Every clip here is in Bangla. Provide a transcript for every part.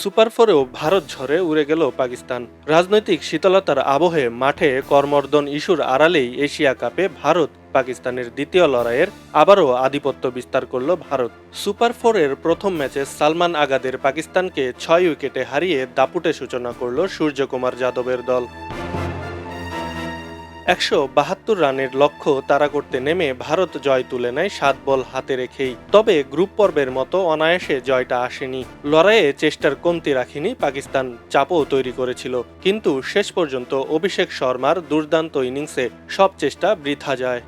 সুপার ফোরেও ভারত ঝরে উড়ে গেল পাকিস্তান। রাজনৈতিক শীতলতার আবহে মাঠে কর্মর্দন ইস্যুর আড়ালেই এশিয়া কাপে ভারত পাকিস্তানের দ্বিতীয় লড়াইয়ের আবারও আধিপত্য বিস্তার করল ভারত। সুপার ফোরের প্রথম ম্যাচে সালমান আগাদের পাকিস্তানকে ছয় উইকেটে হারিয়ে দাপুটে সূচনা করল সূর্যকুমার যাদবের দল। একশো বাহাত্তর রানের লক্ষ্য তারা করতে নেমে ভারত জয় তুলে নেয় সাত বল হাতে রেখেই। তবে গ্রুপ পর্বের মতো অনায়াসে জয়টা আসেনি। লড়াইয়ে চেষ্টার কমতি রাখেনি পাকিস্তান, চাপও তৈরি করেছিল। কিন্তু শেষ পর্যন্ত অভিষেক শর্মার দুর্দান্ত ইনিংসে সব চেষ্টা বৃথা যায়।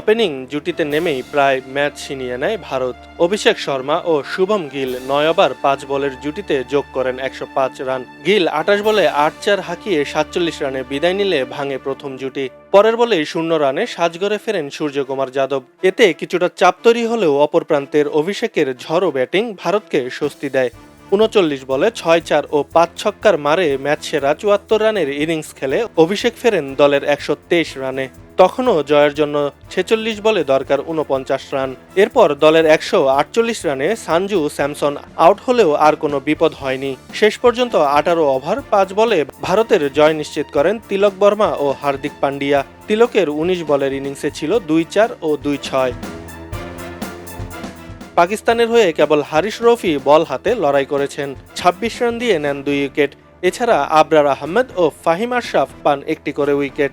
ওপেনিং জুটিতে নেমেই প্রায় ম্যাচ ছিনিয়ে নেয় ভারত। অভিষেক শর্মা ও শুভম গিল নয় ওভার পাঁচ বলের জুটিতে যোগ করেন একশো পাঁচ রান। গিল আটাশ বলে আট চার হাঁকিয়ে সাতচল্লিশ রানে বিদায় নিলে ভাঙে প্রথম জুটি। পরের বলেই শূন্য রানে সাজগড়ে ফেরেন সূর্যকুমার যাদব। এতে কিছুটা চাপ তৈরি হলেও অপর প্রান্তের অভিষেকের ঝড়ো ব্যাটিং ভারতকে স্বস্তি দেয়। উনচল্লিশ বলে ছয় চার ও পাঁচ ছক্কার মারে ম্যাচ সেরা চুয়াত্তর রানের ইনিংস খেলে অভিষেক ফেরেন দলের একশো তেইশ রানে। তখনও জয়ের জন্য ছেচল্লিশ বলে দরকার উনপঞ্চাশ রান। এরপর দলের একশো আটচল্লিশ রানে সানজু স্যামসন আউট হলেও আর কোনো বিপদ হয়নি। শেষ পর্যন্ত আঠারো ওভার, পাঁচ বলে ভারতের জয় নিশ্চিত করেন তিলক বর্মা ও হার্দিক পান্ডিয়া। তিলকের উনিশ বলের ইনিংসে ছিল দুই চার ও দুই ছয়। পাকিস্তানের হয়ে কেবল হারিস রফি বল হাতে লড়াই করেছেন। ২৬ রান দিয়ে নেন দুই উইকেট। এছাড়া আবরার আহমেদ ও ফাহিম আশরাফ পান একটি করে উইকেট।